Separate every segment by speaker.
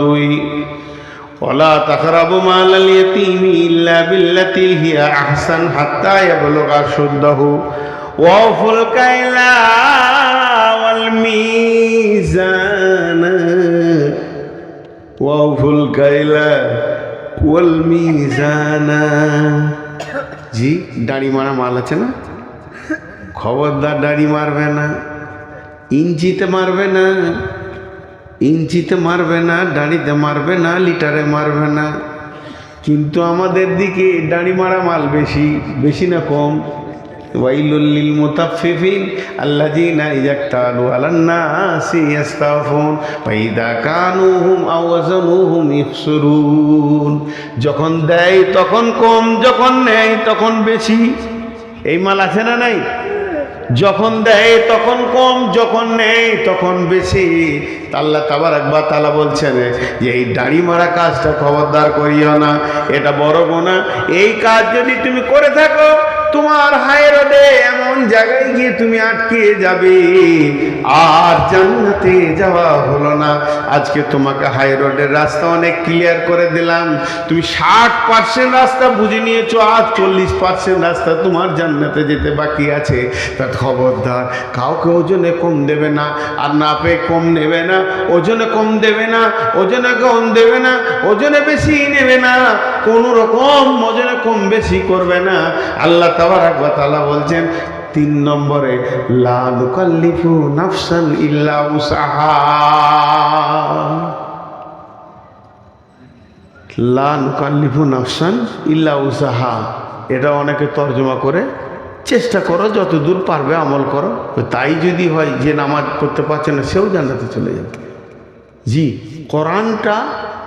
Speaker 1: দুই ولا تقربوا مال اليتيم إلا بالتي هي أحسن حتى يبلغ أشده وأوفوا الكيل والميزان وأوفوا الكيل والميزان জি দাড়ি মারা মাল আছে না খবরদার দাড়ি মারবে না ইঞ্চিতে মারবে না ইঞ্চিতে মারবে না দাড়িতে মারবে না, লিটারে মারবে না। কিন্তু আমাদের দিকে দাড়ি মারা মাল বেশি বেশি না কম। ওয়াইলুল্লিল মুতাফফিফিন আল্লাযীনা ইযাক্তালু আলান নাসি ইস্তাফুন ফাইদা কানুহুম আও ওয়াজানুহুম ইখসুরুন। যখন দেয় তখন কম, যখন নেয় তখন বেশি। এই মাল আছে না নাই? যখন দেয়, তখন কম, যখন নেই, তখন বেশি। তাল্লা তাবার একবার তালা বলছেন, যে এই দাড়ি মারা কাজটা খবরদার করিও না, এটা বড় গোনা এই কাজ যদি তুমি করে থাকো তোমার হায় রোডে এমন জায়গায় গিয়ে তুমি আটকে যাবে। আর জান্নাতে যাওয়া হলো না। আজকে তোমাকে হাই রোডের রাস্তা অনেক ক্লিয়ার করে দিলাম। তুমি ষাট পার্সেন্ট রাস্তা বুঝে নিয়েছো আর চল্লিশ পার্সেন্ট রাস্তা তোমার জান্নাতে যেতে বাকি আছে। তা খবরদার, কাউকে ওজনে কম দেবে না, আর না পেয়ে কম নেবে না, ওজনে কম দেবে না, ওজনে কম দেবে না, ওজনে বেশি নেবে না কোনো রকম ওজনে কম বেশি করবে না। আল্লাহ তালা বলছেন, তিন নম্বরে, লা নুকাল্লিফু নাফসান ইল্লা উসাহা লা নুকাল্লিফু নাফসান ইল্লা উসাহা এটা অনেকে তর্জমা করে, চেষ্টা করো যত দূর পারবে আমল করো। তাই যদি হয়, যে নামাজ পড়তে পারছে না, সেও জানাতে চলে যাবে। জি, কোরআনটা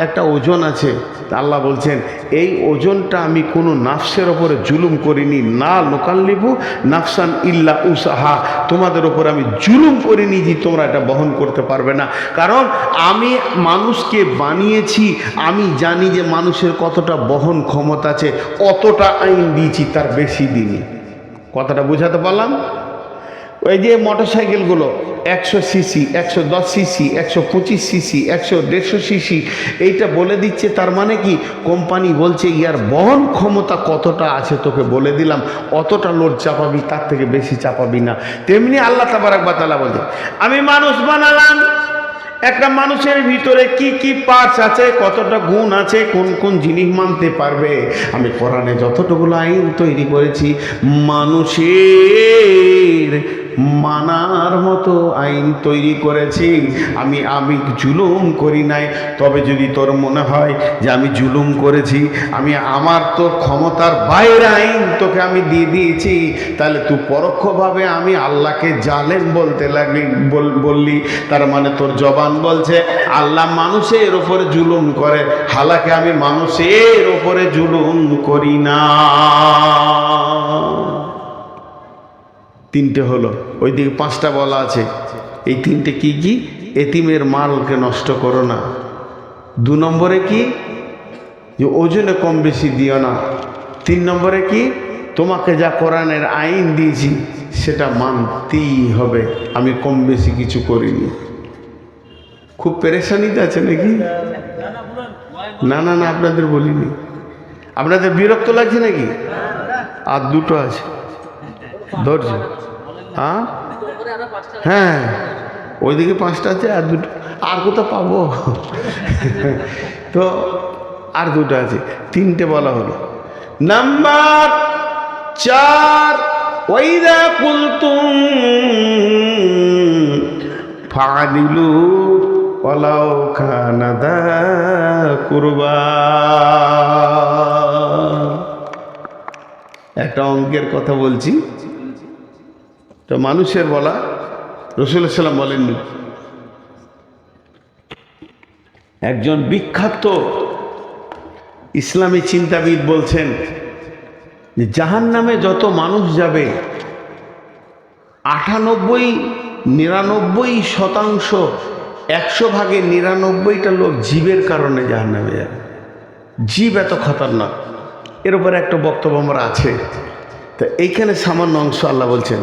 Speaker 1: একটা ওজন আছে। আল্লাহ বলছেন, এই ওজনটা আমি কোনো নাফসের ওপরে জুলুম করিনি। না লোকাল্লিবু নাফসান ইল্লা উসাহা। তোমাদের ওপর আমি জুলুম করিনি যে তোমরা এটা বহন করতে পারবে না। কারণ আমি মানুষকে বানিয়েছি, আমি জানি যে মানুষের কতটা বহন ক্ষমতা আছে, অতটা আইন দিয়েছি তার বেশি দিনই। কথাটা বোঝাতে পারলাম? ওই যে মোটর সাইকেলগুলো একশো সিসি, একশো দশ সিসি, একশো পঁচিশ সিসি, একশো দেড়শো সিসি, এইটা বলে দিচ্ছে, তার মানে কি? কোম্পানি বলছে, ইয়ার বহন ক্ষমতা কতটা আছে তোকে বলে দিলাম, অতটা লোড চাপাবি, তার থেকে বেশি চাপাবি না। তেমনি আল্লাহ তাবারাক বাতালা বলছে, আমি মানুষ বানালাম, একটা মানুষের ভিতরে কি কি পার্টস আছে, কতটা গুণ আছে, কোন কোন জিনিস মানতে পারবে? আমি কোরআনে যতটুকুলো আইন তৈরি করেছি, মানুষের মানার মতো আইন তৈরি করেছি। আমি আমি জুলুম করি নাই। তবে যদি তোর মনে হয় যে আমি জুলুম করেছি, আমি আমার তো ক্ষমতার বাইরে আইন তোকে আমি দিয়ে দিয়েছি, তাহলে তুই পরোক্ষভাবে আমি আল্লাহকে জালেম বলতে লাগলি, বল- বললি। তার মানে তোর জবান বলছে, আল্লাহ মানুষের ওপরে জুলুম করে, হালাকে আমি মানুষের ওপরে জুলুম করি না। তিনটে হলো। ওইদিকে পাঁচটা বলা আছে। এই তিনটে কি কি? এতিমের মালকে নষ্ট করো না। দু নম্বরে কি? যে ওজনে কম বেশি দিও না। তিন নম্বরে কি? তোমাকে যা কোরআনের আইন দিয়েছি, সেটা মানতেই হবে। আমি কম বেশি কিছু করিনি। খুব পেরেশানিতে আছে নাকি? না না না, আপনাদের বলিনি। আপনাদের বিরক্ত লাগছে নাকি? আর দুটো আছে। ধৈর্য। হ্যাঁ? হ্যাঁ ওইদিকে পাঁচটা আছে আর দুটো আর কোথাও পাবো? তো আর দুটো আছে তিনটে বলা হলো। নাম্বার চার ওইদা কুলতুম ফাদিলু ওলাও খানাদা কুরবা। একটা অঙ্কের কথা বলছি। তো মানুষের বলা রসুল সাল্লাম বলেননি। একজন বিখ্যাত ইসলামী চিন্তাবিদ বলছেন যে জাহান নামে যত মানুষ যাবে, আটানব্বই, নিরানব্বই শতাংশ, একশো ভাগে নিরানব্বইটা লোক জীবের কারণে জাহান নামে যাবে। জীব এত খতরনাক। এর উপরে একটা বক্তব্য আমার আছে। তো এইখানে সামান্য অংশ আল্লাহ বলছেন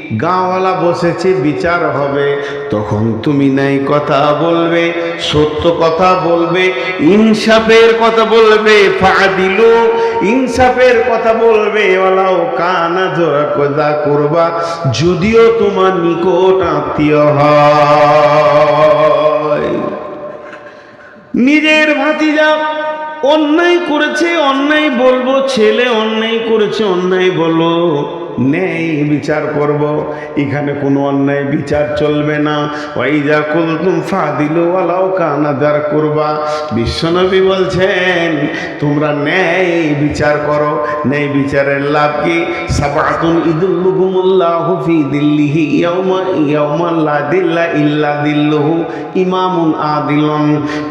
Speaker 1: গাঁওয়ালা বসেছে, বিচার হবে। তখন তুমি নাই কথা বলবে, সত্য কথা বলবে, ইনসাফের কথা বলবে, ফাদিলু। ইনসাফের কথা বলবে ওলাও কানা জোরা কথা করবা, যদিও তোমার নিকট আত্মীয় হয়। নিজের ভাতিজা অন্যায় করেছে, অন্যায় বলব, ছেলে অন্যায় করেছে, অন্যায় বলব। নেই বিচার করব। এখানে কোনো অন্যায় বিচার চলবে না। ওই যা কুলতুম ফাদিল ওয়ালাও কানাদার করবা। বিশ্বনবী বলছেন, তোমরা ন্যায় বিচার করো। ন্যায় বিচারের লাভ কি? সাবাতুন ইদুল্লুহুমুল্লাহ ফি দিল্লিহি ইয়াউমা ইয়াউমা লা দিল্লা ইল্লা দিল্লুহু ইমামুন আদিলন।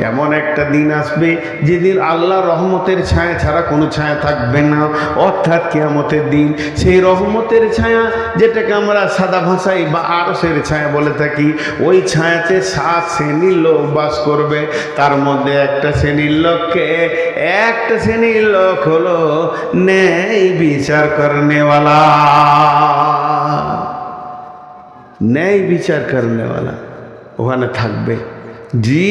Speaker 1: এমন একটা দিন আসবে যেদিন আল্লাহ রহমতের ছায়া ছাড়া কোনো ছায়া থাকবে না। অর্থাৎ কিয়ামতের দিন সেই রহমতের ছায়া, যেটাকে আমরা সাদা ভাষায় বা আরসের ছায়া বলে থাকি, ওই ছায়াতে সাত শ্রেণির লোক বাস করবে। তার মধ্যে একটা শ্রেণির লোককে একটা শ্রেণির লোক হলো ন্যায় বিচার করনেওয়ালা। ন্যায় বিচার করনেওয়ালা। ওখানে থাকবে। জি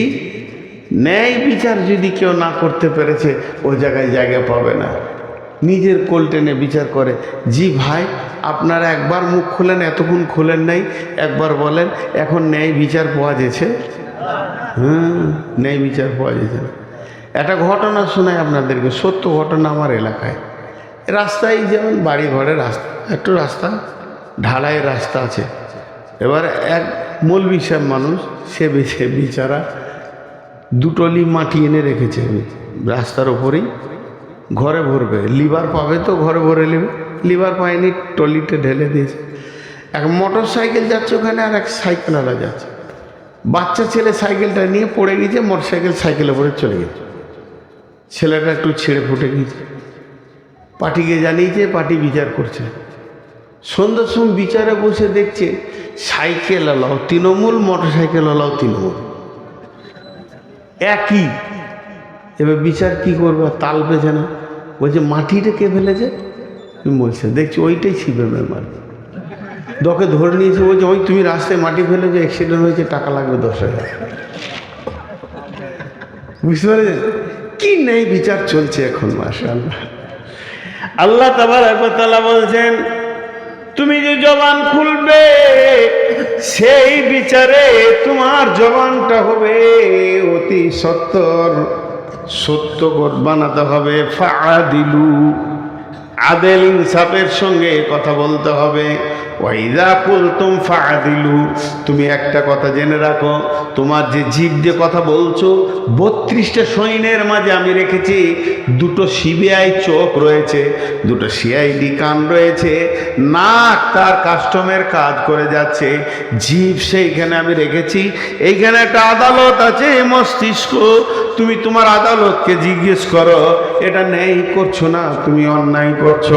Speaker 1: ন্যায় বিচার যদি কেউ না করতে পেরেছে, ওই জায়গায় জায়গা পাবে না। নিজের কোল টেনে বিচার করে। জি ভাই, আপনারা একবার মুখ খোলেন, এতক্ষণ খোলেন নাই, একবার বলেন, এখন ন্যায় বিচার পাওয়া যেছে হুম ন্যায় বিচার পাওয়া যেছে একটা ঘটনা শোনায় আপনাদেরকে, সত্য ঘটনা আমার এলাকায়। রাস্তায় যেমন বাড়ি ঘরের রাস্তা, একটু রাস্তা, ঢালাইয়ের রাস্তা আছে। এবার এক মৌলবি সাহেব মানুষ, সে বেছে বিচারা দুটলি মাটি এনে রেখেছে। রাস্তার ওপরেই ঘরে ভরবে। লিভার পাবে তো, ঘরে ভরে নেবে। লিভার পায়নি, টলিতে ঢেলে দিয়েছে। এক মোটর সাইকেল যাচ্ছে ওখানে আর এক সাইকেলওয়ালা যাচ্ছে। বাচ্চা ছেলে সাইকেলটা নিয়ে পড়ে গিয়েছে মোটর সাইকেল সাইকেলে পড়ে চলে গেছে। ছেলেটা একটু ছেড়ে ফুটে গিয়েছে। পার্টিকে জানিয়েছে, পার্টি বিচার করছে। সন্ধ্যার সময় বিচারে বসে দেখছে সাইকেল আলাও তৃণমূল মোটর সাইকেল আলাও তৃণমূল। একই। এবার বিচার কি করবে? তাল পেছে না। বলছে, মাটিটা কে ফেলেছে? তুমি বলছে, দেখছি ওইটাই সিপিএমের মাটি দকে ধরে নিয়েছে, বলছে, ওই তুমি রাস্তায় মাটি ফেলেছো অ্যাক্সিডেন্ট হয়েছে, টাকা লাগবে দশ হাজার। বুঝতে পারছেন কি নেই বিচার চলছে এখন মাসাল আল্লাহ তাবার একতালা বলছেন, তুমি যে জবান খুলবে, সেই বিচারে তোমার জবানটা হবে অতি সত্তর। সত্য বানাতে হবে ফা দিলু আদেল ইনসাফের সঙ্গে কথা বলতে হবে। ওয়াইদা কুলতুম ফাদিলু তুমি একটা কথা জেনে রাখো, তোমার যে জীব দিয়ে কথা বলছো, বত্রিশটা সৈন্যের মাঝে আমি রেখেছি, দুটো সিবিআই চোখ রয়েছে, দুটো সিআইডি কান রয়েছে, নাক তার কাস্টমের কাজ করে যাচ্ছে জীব সেইখানে আমি রেখেছি, এইখানে একটা আদালত আছে মস্তিষ্ক, তুমি তোমার আদালতকে জিজ্ঞেস করো, এটা নেই করছ না, তুমি অন্যায় করছ,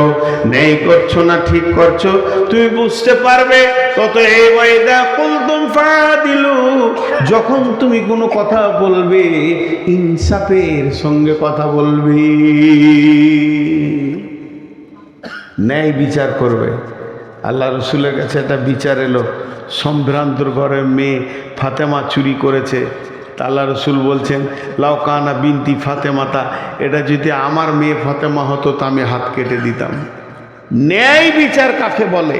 Speaker 1: নেই করছ না, ঠিক করছ, তুমি বুঝতে পারবে তত এই ওয়াইদা কুলতুম ফাদিলু, যখন তুমি কোনো কথা বলবে, ইনসাফের সঙ্গে কথা বলবে। ন্যায় বিচার করবে। আল্লাহ রসুলের কাছে একটা বিচার এলো। সম্ভ্রান্তর ঘরে মেয়ে ফাতেমা চুরি করেছে। তা আল্লাহ রসুল বলছেন লাউকানা বিনতি ফাতেমাতা, এটা যদি আমার মেয়ে ফাতেমা হতো, তা আমি হাত কেটে দিতাম। ন্যায় বিচার কাকে বলে?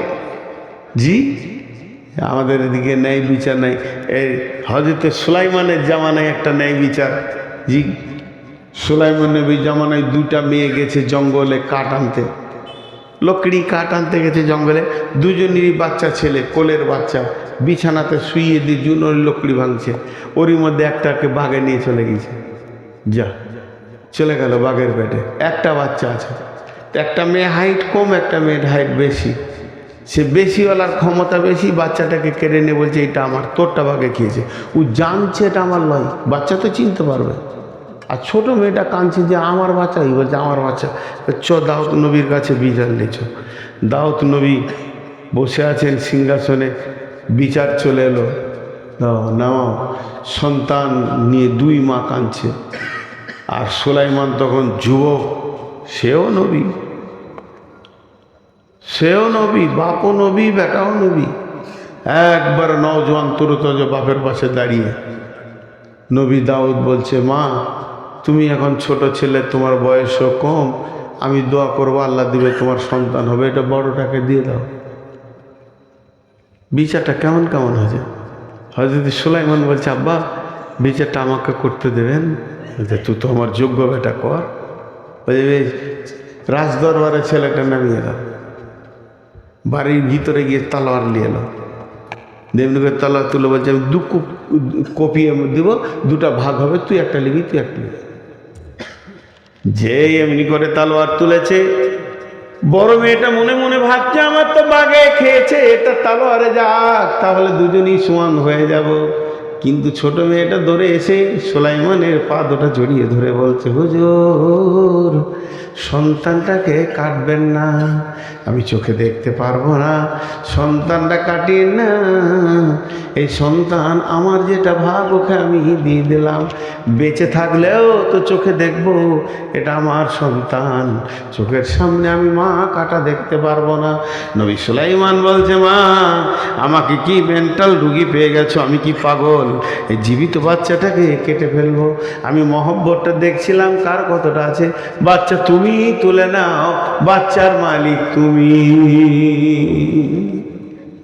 Speaker 1: জি? আমাদের এদিকে ন্যায় বিচার নাই। এই হজরতে সুলাইমানের জামানায় একটা ন্যায় বিচার। জি? সুলাইমান নবীর জামানায় দুটা মেয়ে গেছে জঙ্গলে কাঠ আনতে। লকড়ি কাঠ আনতে গেছে জঙ্গলে। দুজনেরই বাচ্চা ছেলে, কোলের বাচ্চা। বিছানাতে শুইয়ে দিয়ে জুনোর লকড়ি ভাঙছে। ওরই মধ্যে একটাকে বাঘে নিয়ে চলে গেছে। যা, চলে গেল বাঘের পেটে। একটা বাচ্চা আছে। একটা মেয়ে হাইট কম, একটা মেয়ের হাইট বেশি। সে বেশিওয়ালার ক্ষমতা বেশি, বাচ্চাটাকে কেড়ে নিয়ে বলছে, এটা আমার, তোরটা বাঘে খেয়েছে। ও জানছে এটা আমার লয়। বাচ্চা তো চিনতে পারবে। আর ছোট মেয়েটা কাঁদছে যে, আমার বাচ্চা? এই বলছে, আমার বাচ্চা। চ দাউত নবীর কাছে বিচার নিচ্ছ দাউত নবী বসে আছেন সিংহাসনে, বিচার চলে এলো। নাও সন্তান নিয়ে দুই মা কাঁদছে। আর সোলাইমান তখন যুবক, সেও নবী। সেও নবী, বাপও নবী, বেটাও নবী। একবার নওজোয়ান তুরতজ বাপের পাশে দাঁড়িয়ে নবী দাউদ বলছে, মা, তুমি এখন ছোট ছেলে, তোমার বয়সও কম, আমি দোয়া করব, আল্লাহ দিবে তোমার সন্তান হবে, এটা বড়টাকে দিয়ে দাও। বিচারটা কেমন কেমন হয়েছে? হয়তো সুলাইমান বলছে, আব্বা, বিচারটা আমাকে করতে দেবেন? বলছে, তুই তো আমার যোগ্য বেটা, কর। বলছে বেশ রাজদরবারে ছেলেটা নামিয়ে দাও বাড়ির ভিতরে গিয়ে তালোয়ার নিয়ে এলো দেবনি করে তালোয়ার তুলে বলছে, আমি দু কুপ দেবো, দুটা ভাগ হবে, তুই একটা লিবি তুই একটা নিবি। যে এমনি করে তালোয়ার তুলেছে, বড় মেয়েটা মনে মনে ভাবছে, আমার তো বাগে খেয়েছে, এটা তালোয়ারে যাক, তাহলে দুজনই সমান হয়ে যাব। কিন্তু ছোট মেয়েটা ধরে এসে সোলাইমানের পা দুটা জড়িয়ে ধরে বলছে, হুজুর, সন্তানটাকে কাটবেন না। আমি চোখে দেখতে পারব না। সন্তানটা কাটিয়ে না। এই সন্তান আমার যেটা ভাগ, ওকে আমি দিয়ে দিলাম। বেঁচে থাকলেও তো চোখে দেখব, এটা আমার সন্তান। চোখের সামনে আমি মা কাটা দেখতে পারব না। নবী সুলাইমান বলছে, মা, আমাকে কি মেন্টাল রুগী পেয়ে গেছো? আমি কি পাগল? এই জীবিত বাচ্চাটাকে কেটে ফেলব। আমি মহব্বতটা দেখছিলাম, কার কতটা আছে? বাচ্চা তুমি তুলে নাও, বাচ্চার মালিক তুমি।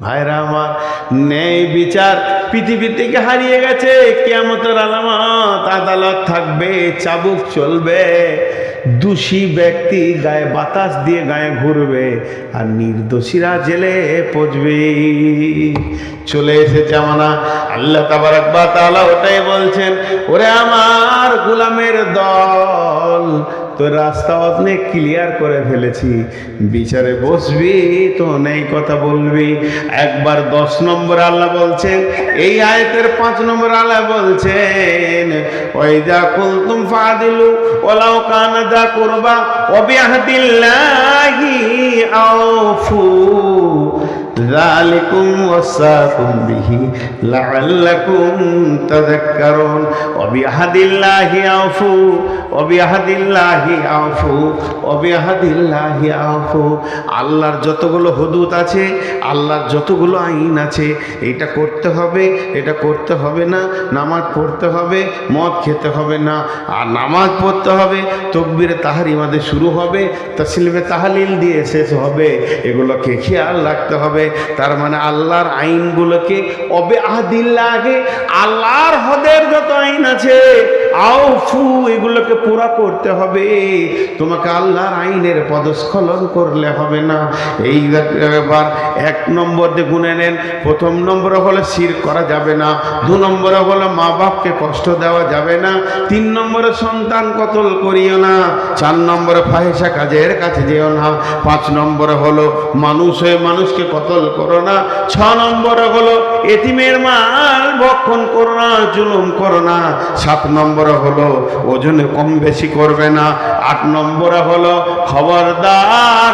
Speaker 1: ভাইরা, আমার ন্যায় বিচার পৃথিবী থেকে হারিয়ে গেছে। কেমতের আলামত আদালত থাকবে, চাবুক চলবে। দোষী ব্যক্তি গায়ে বাতাস দিয়ে গায়ে ঘুরবে আর নির্দোষীরা জেলে পচবে। চলে এসেছে আমানা, আল্লাহ তাবারাকবা তাআলা ওটাই বলছেন, ওরে আমার গোলামের দল তোর রাস্তা অনেক ক্লিয়ার করে ফেলেছি। বিচারে বসবি, তো নেই কথা বলবি। একবার দশ নম্বর আল্লাহ বলছেন, এই আয়তের পাঁচ নম্বর আল্লাহ বলছেন ওই যা কুলতুম ফাদিলু ওলাও কানা যা করবা অবিয়াহদিল্লাহি আউফু ذلكم وصاكم به لعلكم تذكرون وبعهد الله أوفوا وبعهد الله أوفوا وبعهد الله أوفوا আল্লাহর যতগুলো হুদুদ আছে আল্লাহর যতগুলো আইন আছে এটা করতে হবে এটা করতে হবে না নামাজ পড়তে হবে মদ খেতে হবে না আর নামাজ পড়তে হবে তকবিরে তাহারিমাদে শুরু হবে তসলিমে তাহালিল দিয়ে শেষ হবে এগুলোকে খেয়াল রাখতে হবে তার মানে আল্লাহর আইনগুলোকে অবে আদিল্লা আগে আল্লাহর হদের যত আইন আছে আউফু এগুলোকে পুরা করতে হবে। তোমাকে আল্লাহর আইনের পদস্খলন করলে হবে না। এই এবার এক নম্বর দিয়ে গুনে নেন। প্রথম নম্বরে হলে শির করা যাবে না। দু নম্বরে হলো মা বাপকে কষ্ট দেওয়া যাবে না। তিন নম্বরে সন্তান কতল করিও না। চার নম্বরে ফাহেসা কাজের কাছে যেও না। পাঁচ নম্বরে হলো মানুষ হয়ে মানুষকে কতল করো না। ছ নম্বরে হলো এতিমের মাল ভক্ষণ করো না, জুলুম করো না। সাত নম্বরে হলো, ওজনে কম বেশি করবে না। আট নম্বরে হলো, খবরদার,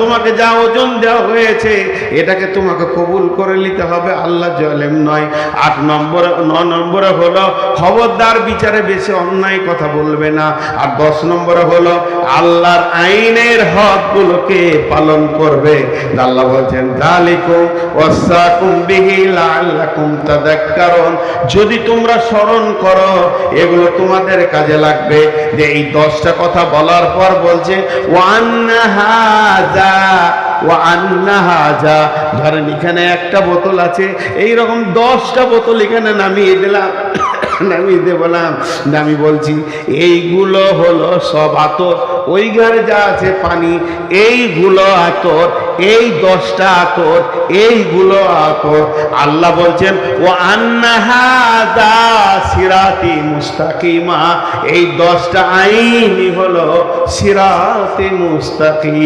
Speaker 1: তোমাকে যা ওজন দেওয়া হয়েছে, এটাকে তোমাকে কবুল করে নিতে হবে, আল্লাহ জলেম নয়। আট নম্বরে, ন নম্বরে হলো, খবরদার বিচারে বেশি অন্যায় কথা বলবে না। আর দশ নম্বরে হলো, আল্লাহর আইনের হকগুলোকে পালন করবে। আল্লাহ বলছেন, দালিকুম ওয়াসাকুম বিহি লাআল্লাকুম তাযাক্কারুন। যদি তোমরা স্মরণ করো, এগুলো তোমাদের কাজে লাগবে। যে এই দশটা কথা বলার পর বলছে ওয়ান্না হাযা ধরেন এখানে একটা বোতল আছে এই রকম দশটা বোতল এখানে নামিয়ে দিলাম। নামিয়ে দিয়ে বললাম আমি বলছি, এইগুলো হলো সব আতর। ওই ঘরে যা আছে পানি, এইগুলো আতর, এই দশটা আতর, এইগুলো আতর। আল্লাহ বলছেন ও আন্নাহাদা সিরাতি মুস্তাকিমা। এই দশটা আইনই হলো সিরাতে মুস্তাকিম।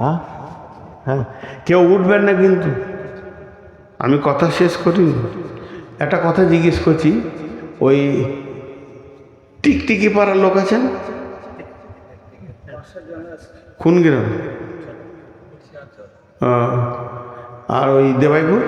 Speaker 1: হ্যাঁ হ্যাঁ কেউ উঠবেন না কিন্তু। আমি কথা শেষ করি? একটা কথা জিজ্ঞেস করছি, ওই টিকটিকি পাড়ার লোক আছেন? কোন গ্রাম? আর ওই দেবাইপুর?